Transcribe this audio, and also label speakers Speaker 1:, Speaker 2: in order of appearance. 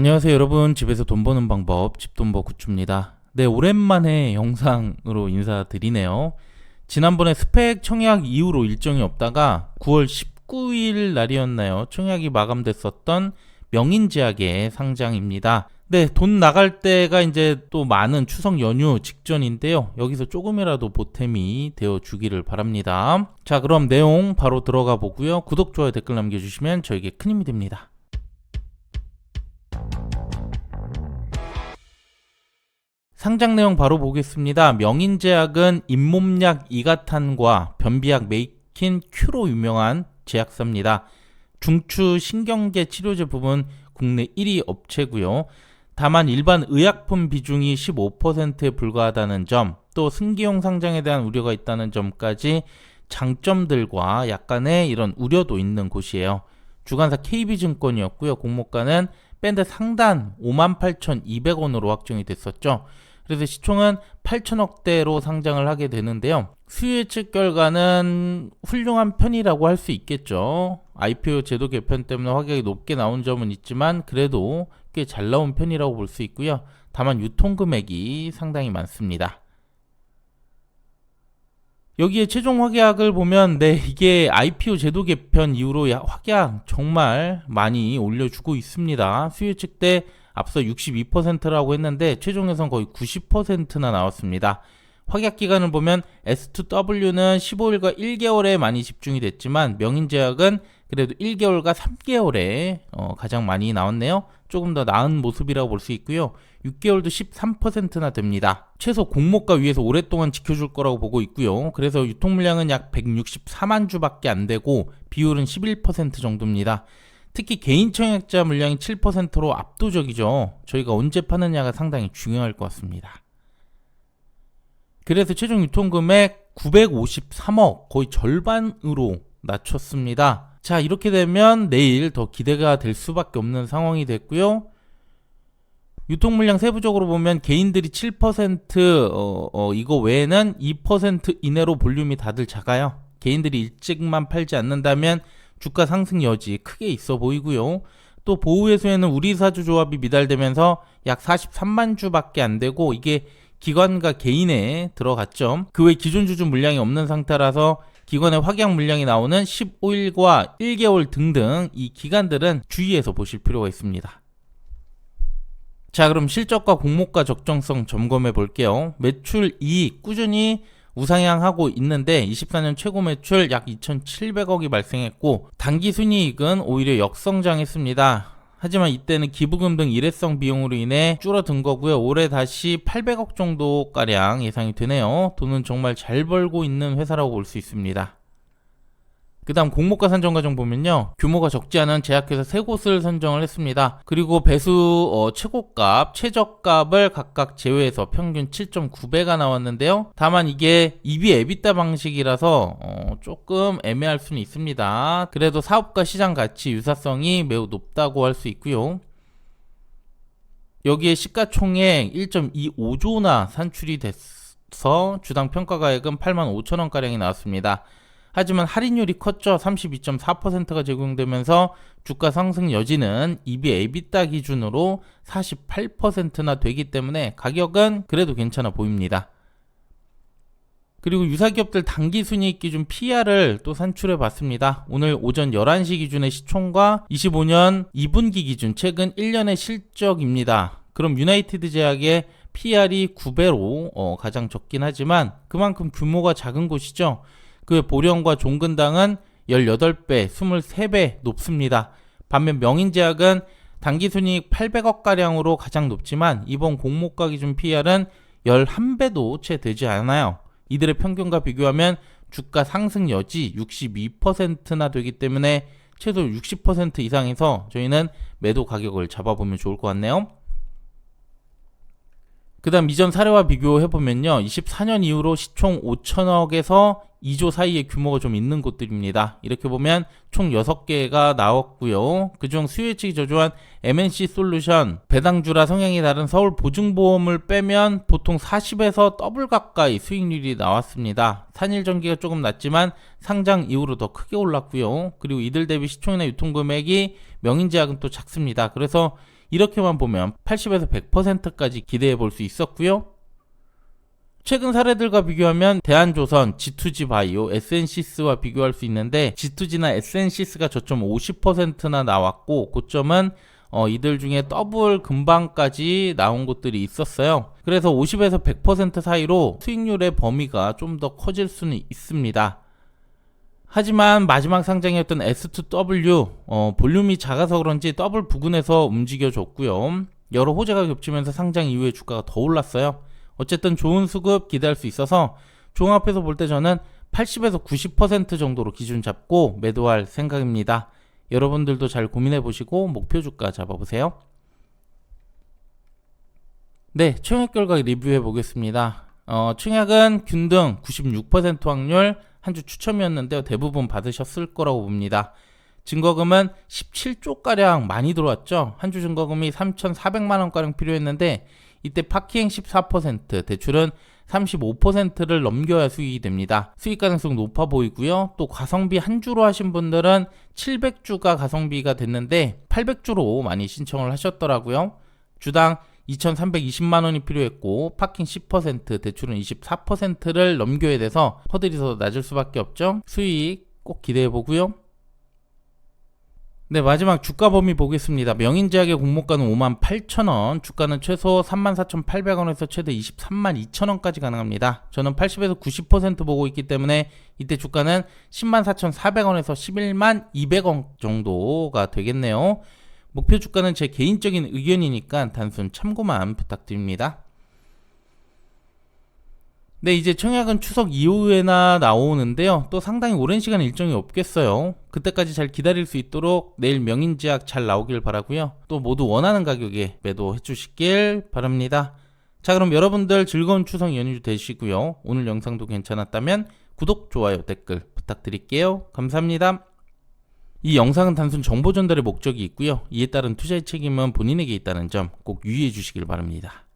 Speaker 1: 안녕하세요 여러분. 집에서 돈 버는 방법 집돈버 구추입니다. 네 오랜만에 영상으로 인사드리네요. 지난번에 스펙 청약 이후로 일정이 없다가 9월 19일 날이었나요? 청약이 마감됐었던 명인제약의 상장입니다. 네 돈 나갈 때가 이제 또 많은 추석 연휴 직전인데요. 여기서 조금이라도 보탬이 되어 주기를 바랍니다. 자 그럼 내용 바로 들어가 보고요. 구독 좋아요 댓글 남겨주시면 저에게 큰 힘이 됩니다 상장 내용 바로 보겠습니다. 명인제약은 잇몸약 이가탄과 변비약 메이킨 큐로 유명한 제약사입니다. 중추 신경계 치료제 부분 국내 1위 업체고요. 다만 일반 의약품 비중이 15%에 불과하다는 점, 또 승기용 상장에 대한 우려가 있다는 점까지 장점들과 약간의 이런 우려도 있는 곳이에요. 주간사 KB증권이었고요. 공모가는 밴드 상단 58,200원으로 확정이 됐었죠. 그래서 시총은 8천억대로 상장을 하게 되는데요. 수요 예측 결과는 훌륭한 편이라고 할 수 있겠죠. IPO 제도 개편 때문에 확약이 높게 나온 점은 있지만 그래도 꽤 잘 나온 편이라고 볼 수 있고요. 다만 유통 금액이 상당히 많습니다. 여기에 최종 확약을 보면 네 이게 IPO 제도 개편 이후로 확약 정말 많이 올려주고 있습니다. 수요 예측 때 앞서 62%라고 했는데 최종에선 거의 90%나 나왔습니다. 확약 기간을 보면 S2W는 15일과 1개월에 많이 집중이 됐지만 명인제약은 그래도 1개월과 3개월에 어, 가장 많이 나왔네요. 조금 더 나은 모습이라고 볼 수 있고요. 6개월도 13%나 됩니다. 최소 공모가 위에서 오랫동안 지켜줄 거라고 보고 있고요. 그래서 유통 물량은 약 164만 주밖에 안 되고 비율은 11% 정도입니다. 특히 개인 청약자 물량이 7%로 압도적이죠. 저희가 언제 파느냐가 상당히 중요할 것 같습니다. 그래서 최종 유통 금액 953억 거의 절반으로 낮췄습니다. 자 이렇게 되면 내일 더 기대가 될 수밖에 없는 상황이 됐고요. 유통 물량 세부적으로 보면 개인들이 7% 어, 어, 이거 외에는 2% 이내로 볼륨이 다들 작아요. 개인들이 일찍만 팔지 않는다면 주가 상승 여지 크게 있어 보이고요. 또 보호회수에는 우리 사주 조합이 미달되면서 약 43만 주밖에 안 되고 이게 기관과 개인에 들어갔죠. 그 외 기존 주주 물량이 없는 상태라서 기관의 확약 물량이 나오는 15일과 1개월 등등 이 기간들은 주의해서 보실 필요가 있습니다. 자, 그럼 실적과 공모가 적정성 점검해 볼게요. 매출 이익 꾸준히 우상향하고 있는데 24년 최고 매출 약 2,700억이 발생했고 단기 순이익은 오히려 역성장했습니다. 하지만 이때는 기부금 등 일회성 비용으로 인해 줄어든 거고요. 올해 다시 800억 정도 가량 예상이 되네요. 돈은 정말 잘 벌고 있는 회사라고 볼 수 있습니다. 그 다음 공모가 선정 과정 보면요. 규모가 적지 않은 제약회사 세 곳을 선정을 했습니다. 그리고 배수 어, 최고값, 최저값을 각각 제외해서 평균 7.9배가 나왔는데요. 다만 이게 EB 에비타 방식이라서 어, 조금 애매할 수는 있습니다. 그래도 사업과 시장 가치 유사성이 매우 높다고 할 수 있고요. 여기에 시가총액 1.25조나 산출이 돼서 주당 평가가액은 8만 5천원가량이 나왔습니다. 하지만 할인율이 컸죠. 32.4%가 적용되면서 주가 상승 여지는 EB 에비타 기준으로 48%나 되기 때문에 가격은 그래도 괜찮아 보입니다. 그리고 유사기업들 단기 순이익 기준 PR을 또 산출해 봤습니다. 오늘 오전 11시 기준의 시총과 25년 2분기 기준 최근 1년의 실적입니다. 그럼 유나이티드 제약의 PR이 9배로 어, 가장 적긴 하지만 그만큼 규모가 작은 곳이죠. 그 보령과 종근당은 18배, 23배 높습니다. 반면 명인제약은 단기순이익 800억가량으로 가장 높지만 이번 공모가 기준 PR은 11배도 채 되지 않아요. 이들의 평균과 비교하면 주가 상승 여지 62%나 되기 때문에 최소 60% 이상에서 저희는 매도 가격을 잡아보면 좋을 것 같네요. 그 다음 이전 사례와 비교해보면요. 24년 이후로 시총 5천억에서 2조 사이의 규모가 좀 있는 곳들입니다. 이렇게 보면 총 6개가 나왔고요. 그중 수요 예측이 저조한 MNC 솔루션, 배당주라 성향이 다른 서울 보증보험을 빼면 보통 40에서 더블 가까이 수익률이 나왔습니다. 산일 전기가 조금 낮지만 상장 이후로 더 크게 올랐고요. 그리고 이들 대비 시총이나 유통금액이 명인제약은 또 작습니다. 그래서 이렇게만 보면 80에서 100%까지 기대해 볼 수 있었고요. 최근 사례들과 비교하면 대한조선, G2G 바이오, SNCS와 비교할 수 있는데 G2G나 SNCS가 저점 50%나 나왔고 고점은 어, 이들 중에 더블 금방까지 나온 곳들이 있었어요. 그래서 50에서 100% 사이로 수익률의 범위가 좀 더 커질 수는 있습니다. 하지만 마지막 상장이었던 S2W 어, 볼륨이 작아서 그런지 더블 부근에서 움직여줬고요. 여러 호재가 겹치면서 상장 이후에 주가가 더 올랐어요. 어쨌든 좋은 수급 기대할 수 있어서 종합해서 볼 때 저는 80에서 90% 정도로 기준 잡고 매도할 생각입니다. 여러분들도 잘 고민해 보시고 목표 주가 잡아보세요. 네, 청약 결과 리뷰해 보겠습니다. 어, 청약은 균등 96% 확률 한 주 추첨이었는데요. 대부분 받으셨을 거라고 봅니다. 증거금은 17조가량 많이 들어왔죠. 한 주 증거금이 3,400만원가량 필요했는데 이때 파킹 14%, 대출은 35%를 넘겨야 수익이 됩니다. 수익 가능성 높아 보이고요. 또 가성비 한 주로 하신 분들은 700주가 가성비가 됐는데 800주로 많이 신청을 하셨더라고요. 주당 2,320만 원이 필요했고 파킹 10%, 대출은 24%를 넘겨야 돼서 허들이 더 낮을 수밖에 없죠. 수익 꼭 기대해 보고요. 네, 마지막 주가 범위 보겠습니다. 명인제약의 공모가는 58,000원, 주가는 최소 34,800원에서 최대 232,000원까지 가능합니다. 저는 80에서 90% 보고 있기 때문에 이때 주가는 104,400원에서 112,200원 정도가 되겠네요. 목표 주가는 제 개인적인 의견이니까 단순 참고만 부탁드립니다. 네, 이제 청약은 추석 이후에나 나오는데요. 또 상당히 오랜 시간 일정이 없겠어요. 그때까지 잘 기다릴 수 있도록 내일 명인제약 잘 나오길 바라고요. 또 모두 원하는 가격에 매도해 주시길 바랍니다. 자, 그럼 여러분들 즐거운 추석 연휴 되시고요. 오늘 영상도 괜찮았다면 구독, 좋아요, 댓글 부탁드릴게요. 감사합니다. 이 영상은 단순 정보 전달의 목적이 있고요. 이에 따른 투자의 책임은 본인에게 있다는 점 꼭 유의해 주시길 바랍니다.